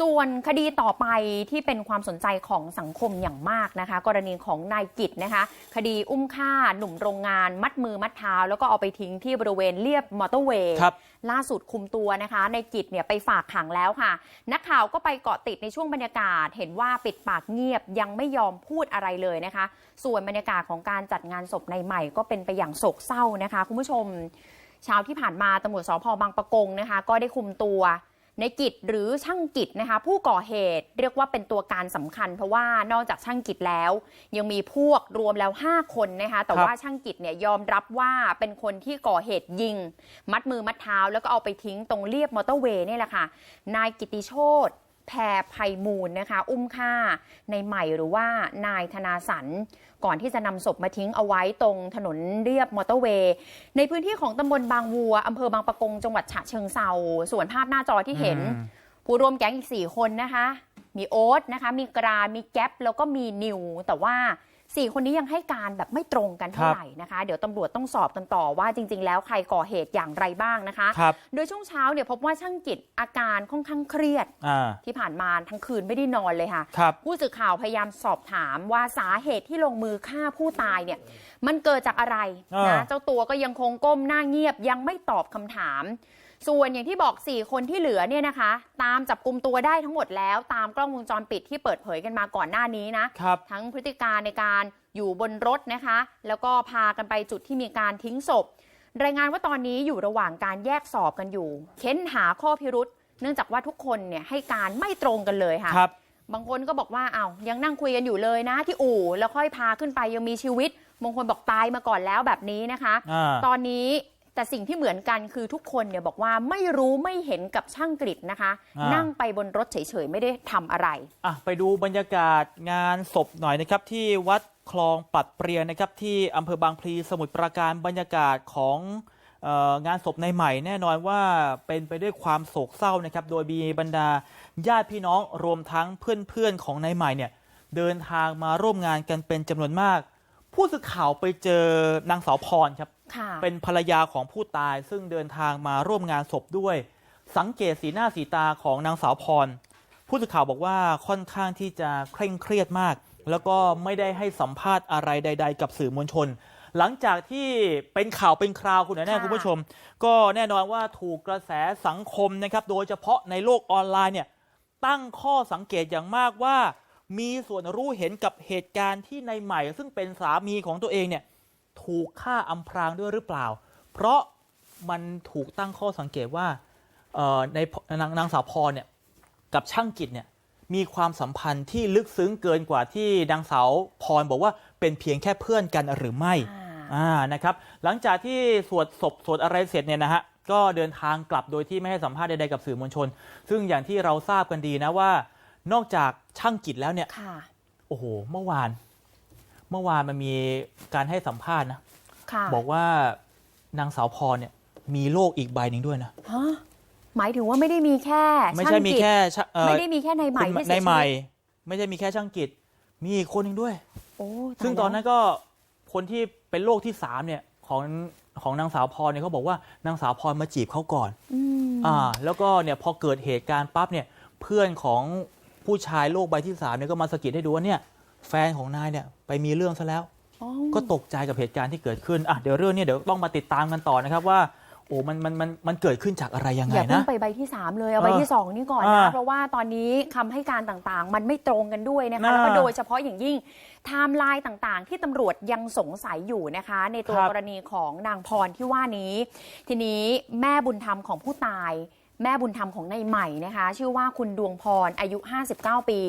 ส่วนคดีต่อไปที่เป็นความสนใจของสังคมอย่างมากนะคะ กรณีของนายกิจนะคะ คดีอุ้มฆ่าหนุ่มโรงงานมัดมือมัดเท้า แล้วก็เอาไปทิ้งที่บริเวณเลียบมอเตอร์เวย์ครับล่าสุดคุมตัวนะคะในกิจเนี่ยไปฝากขังแล้วค่ะ นักข่าวก็ไปเกาะติดในช่วงบรรยากาศ เห็นว่าปิดปากเงียบยังไม่ยอมพูดอะไรเลยนะคะ ส่วนบรรยากาศของการจัดงานศพในใหม่ก็เป็นไปอย่างโศกเศร้านะคะ คุณผู้ชมเช้าที่ผ่านมาตำรวจสพบางปะกงนะคะ ก็ได้คุมตัว ในกิจหรือช่างกิจนะคะผู้ก่อเหตุเรียกว่าเป็นตัวการสำคัญ เพราะว่านอกจากช่างกิจแล้ว ยังมีพวกรวมแล้ว 5 คนนะคะแต่ครับว่าช่างกิจเนี่ยยอมรับว่าเป็นคนที่ก่อเหตุยิง มัดมือมัดเท้าแล้วก็เอาไปทิ้งตรงเรียบมอเตอร์เวย์นี่แหละค่ะนายกิติโชต แพรไพมูลนะคะ อุ้มฆ่าในใหม่หรือว่านายธนาสัน ก่อนที่จะนำศพมาทิ้งเอาไว้ตรงถนนเรียบมอเตอร์เวย์ ในพื้นที่ของตำบลบางวัวอำเภอบางปะกงจังหวัดฉะเชิงเซาส่วนภาพหน้าจอที่เห็นอืมผู้ร่วมแก๊งอีก 4 คนนะคะ มีโอ๊ตนะคะ มีกรา มีแก๊ปแล้วก็มีนิวแต่ว่า 4 คนนี้ยังให้การแบบไม่ตรงกันเท่าไหร่นะคะ เดี๋ยวตำรวจต้องสอบกันต่อว่าจริง ๆ แล้วใครก่อเหตุอย่างไรบ้างนะคะครับโดยช่วงเช้าเนี่ยพบว่าช่างกิจอาการค่อนข้างเครียดอ่าที่ผ่านมาทั้งคืนไม่ได้นอนเลยค่ะครับผู้สื่อข่าวพยายามสอบถามว่าสาเหตุที่ลงมือฆ่าผู้ตายเนี่ยมันเกิดจากอะไรอ่านนะเจ้าตัวก็ยังคงก้มหน้าเงียบยังไม่ตอบคำถาม ส่วนอย่างที่บอก 4 คนที่เหลือเนี่ยนะคะ ตามจับกลุ่มตัวได้ทั้งหมดแล้ว ตามกล้องวงจรปิดที่เปิดเผยกันมาก่อนหน้านี้นะครับทั้งพฤติการในการอยู่บนรถนะคะ แล้วก็พากันไปจุดที่มีการทิ้งศพ รายงานว่าตอนนี้อยู่ระหว่างการแยกสอบกันอยู่ เค้นหาข้อพิรุษเนื่องจากว่าทุกคนเนี่ยให้การไม่ตรงกันเลยค่ะครับบางคนก็บอกว่าเอา้ายังนั่งคุยกันอยู่เลยนะ ที่อู่แล้วค่อยพาขึ้นไปยังมีชีวิตบางคนบอกตายมาก่อนแล้วแบบนี้นะคะอ่าตอนนี้ แต่สิ่งที่เหมือนกันคือทุกคนเนี่ยบอกว่าไม่รู้ไม่เห็นกับช่างกฤษนะคะ อ่านั่ นั่งไปบนรถเฉยๆ ไม่ได้ทำอะไร อะไปดูบรรยากาศงานศพหน่อยนะครับ ที่วัดคลองปัดเปรียนนะครับ ที่อำเภอบางพลีสมุทรปราการบรรยากาศของเอองานศพในใหม่แน่นอนว่าเป็นไปด้วยความโศกเศร้านะครับ โดยมีบรรดาญาติพี่น้องรวมทั้งเพื่อนๆของนายใหม่เนี่ยเดินทางมาร่วมงานกันเป็นจำนวนมาก ผู้สื่อข่าวไปเจอนางสาวพรครับค่ะเป็นภรรยาของผู้ตาย ซึ่งเดินทางมาร่วมงานศพด้วย สังเกตสีหน้าสีตาของนางสาวพร ผู้สื่อข่าวบอกว่าค่อนข้างที่จะเคร่งเครียดมาก แล้วก็ไม่ได้ให้สัมภาษณ์อะไรใด ๆ กับสื่อมวลชน หลังจากที่เป็นข่าวเป็นคราวคุณแน่ค่ะคุณผู้ชม ก็แน่นอนว่าถูกกระแสสังคมนะครับ โดยเฉพาะในโลกออนไลน์เนี่ยตั้งข้อสังเกตอย่างมากว่า มีส่วนรู้เห็นกับเหตุการณ์ที่ในใหม่ซึ่งเป็นสามีของตัวเองเนี่ยถูกฆ่าอำพรางด้วยหรือเปล่า เพราะมันถูกตั้งข้อสังเกตว่าเอ่อในนางนางสาวพรเนี่ยกับช่างกิจเนี่ยมีความสัมพันธ์ที่ลึกซึ้งเกินกว่าที่นางสาวพรบอกว่าเป็นเพียงแค่เพื่อนกันหรือไม่อ่าอ่านะครับ หลังจากที่สวดศพสวดอะไรเสร็จเนี่ยนะฮะก็เดินทางกลับโดยที่ไม่ให้สัมภาษณ์ใดๆกับสื่อมวลชน ซึ่งอย่างที่เราทราบกันดีนะว่า นอกจากช่างกิจแล้วเนี่ยค่ะโอ้โห เมื่อวาน เมื่อวานมันมีการให้สัมภาษณ์นะค่ะบอกว่านางสาวพรเนี่ย มีโลกอีกใบหนึ่งด้วยนะฮะหมายถึงว่าไม่ได้มีแค่ไม่ใช่มีช่างกิจแค่ชะเอ่อไม่ได้มีแค่ในใหม่คุณที่ในเสียใหชีม่วิตไม่ใช่มีแค่ช่างกิจ มีอีกคนหนึ่งด้วยโอ้ายซึ่งตอนนั้นแล้วก็คนที่เป็นโรคที่สามเนี่ยของของนางสาวพรเนี่ยเขาบอกว่านางสาวพรมาจีบเขาก่อนอืมอ่า แล้วก็เนี่ยพอเกิดเหตุการณ์ปั๊บเนี่ย เพื่อนของ ผู้ชายโรคใบที่สามเนี่ยก็มาสะกิดให้ดูว่าเนี่ยแฟนของนายเนี่ยไปมีเรื่องซะแล้วอ๋อก็ตกใจกับเหตุการณ์ที่เกิดขึ้นอะเดี๋ยวเรื่องเนี้เดี๋ยวต้องมาติดตามกันต่อนะครับว่าโอ้มันมันมันมันเกิดขึ้นจากอะไรยังไงอย่าเพิ่นะงไปใบที่ 3 เลยเอาเออใบที่ 2 นี่ก่อนอ่านะ เพราะว่าตอนนี้คำให้การต่างๆ มันไม่ตรงกันด้วยนะคะน่าแล้วก็โดยเฉพาะอย่างยิ่งไทม์ไลน์ต่างๆ ที่ตำรวจยังสงสัยอยู่นะคะ ในตัวครับกรณีของนางพรที่ว่านี้ ทีนี้แม่บุญธรรมของผู้ตาย แม่บุญธรรมของนายใหม่นะคะ ชื่อว่าคุณดวงพรอายุ 59 ปี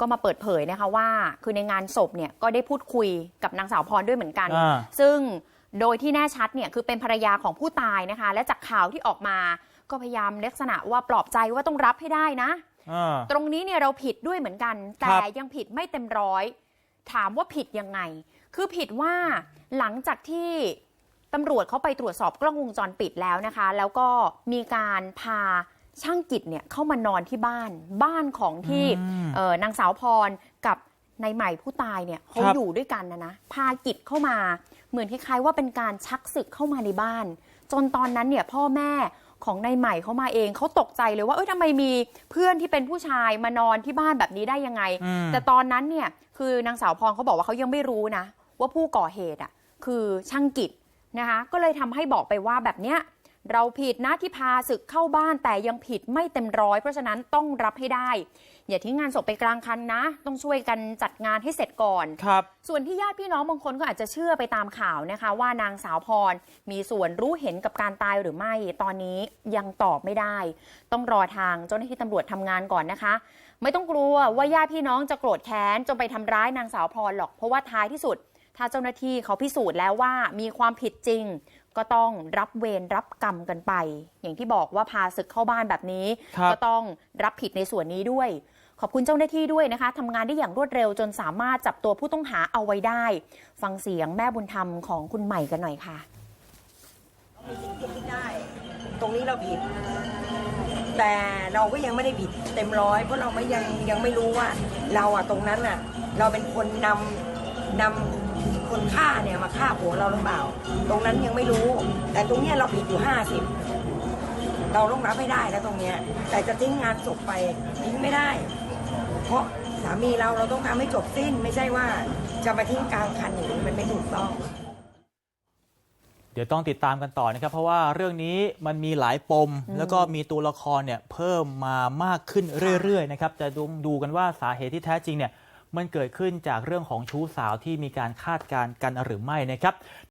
ก็มาเปิดเผยนะคะว่า คือในงานศพเนี่ยก็ได้พูดคุยกับนางสาวพรด้วยเหมือนกัน อ่า ซึ่งโดยที่แน่ชัดเนี่ยคือเป็นภรรยาของผู้ตายนะคะ และจากข่าวที่ออกมาก็พยายามลักษณะว่าปลอบใจว่าต้องรับให้ได้นะ อ่า ตรงนี้เนี่ยเราผิดด้วยเหมือนกันครัแต่บยังผิดไม่เต็มร้อย ถามว่าผิดยังไง คือผิดว่าหลังจากที่ ตำรวจเขาไปตรวจสอบกล้องวงจรปิดแล้วนะคะ แล้วก็มีการพาช่างกิจเนี่ยเข้ามานอนที่บ้านบ้านของที่อืมเอ่อนางสาวพรกับนายใหม่ผู้ตายเนี่ยเขาครับอยู่ด้วยกันนะนะพากิจเข้ามา เหมือนคล้ายๆว่าเป็นการชักศึกเข้ามาในบ้าน จนตอนนั้นเนี่ยพ่อแม่ของนายใหม่เขามาเองเขาตกใจเลยว่าเอ้ยทำไมมีเพื่อนที่เป็นผู้ชายมานอนที่บ้านแบบนี้ได้ยังไงอืมแต่ตอนนั้นเนี่ยคือนางสาวพรเขาบอกว่าเขายังไม่รู้นะ ว่าผู้ก่อเหตุอะคือช่างกิจ นะคะก็เลยทำให้บอกไปว่าแบบเนี้ยเราผิดนะที่พาศึกเข้าบ้านแต่ยังผิดไม่เต็มร้อยเพราะฉะนั้นต้องรับให้ได้ อย่าทิ้งงานศพไปกลางคันนะ ต้องช่วยกันจัดงานให้เสร็จก่อนครับส่วนที่ญาติพี่น้องบางคนก็อาจจะเชื่อไปตามข่าวนะคะ ว่านางสาวพรมีส่วนรู้เห็นกับการตายหรือไม่ตอนนี้ยังตอบไม่ได้ ต้องรอทางเจ้าหน้าที่ตำรวจทำงานก่อนนะคะ ไม่ต้องกลัวว่าญาติพี่น้องจะโกรธแค้นจนไปทำร้ายนางสาวพรหรอกเพราะว่าท้ายที่สุด ถ้าเจ้าหน้าที่เขาพิสูจน์แล้วว่ามีความผิดจริง ก็ต้องรับเวรรับกรรมกันไป อย่างที่บอกว่าพาศึกเข้าบ้านแบบนี้ครับก็ต้องรับผิดในส่วนนี้ด้วย ขอบคุณเจ้าหน้าที่ด้วยนะคะทำงานได้อย่างรวดเร็วจนสามารถจับตัวผู้ต้องหาเอาไว้ได้ ฟังเสียงแม่บุญธรรมของคุณใหม่กันหน่อยค่ะมีสิ่งที่คิดได้ ตรงนี้เราผิด แต่เราก็ยังไม่ได้ผิดเต็มร้อยเพราะเราไม่ยังยังไม่รู้ว่า เราอะตรงนั้นอะเราเป็นคนนำนำ คนฆ่าเนี่ยมาฆ่าผัวเราหรือเปล่า ตรงนั้นยังไม่รู้ แต่ตรงเนี้ยเราผิดอยู่ห้าสิบเราต้องรับให้ได้แล้วตรงเนี้ย แต่จะทิ้งงานศพไปทิ้งไม่ได้ เพราะสามีเราเราต้องทำให้จบสิ้น ไม่ใช่ว่าจะมาทิ้งกลางคันอย่างนี้มันไม่ถูกต้อง เดี๋ยวต้องติดตามกันต่อนะครับ เพราะว่าเรื่องนี้มันมีหลายปม แล้วก็มีตัวละครเนี่ยเพิ่มมามากขึ้นเรื่อยๆนะครับจะดูดูกันว่าสาเหตุที่แท้จริงเนี่ย มันเกิดขึ้นจากเรื่องของชู้สาวที่มีการคาดการณ์กันหรือไม่นะครับ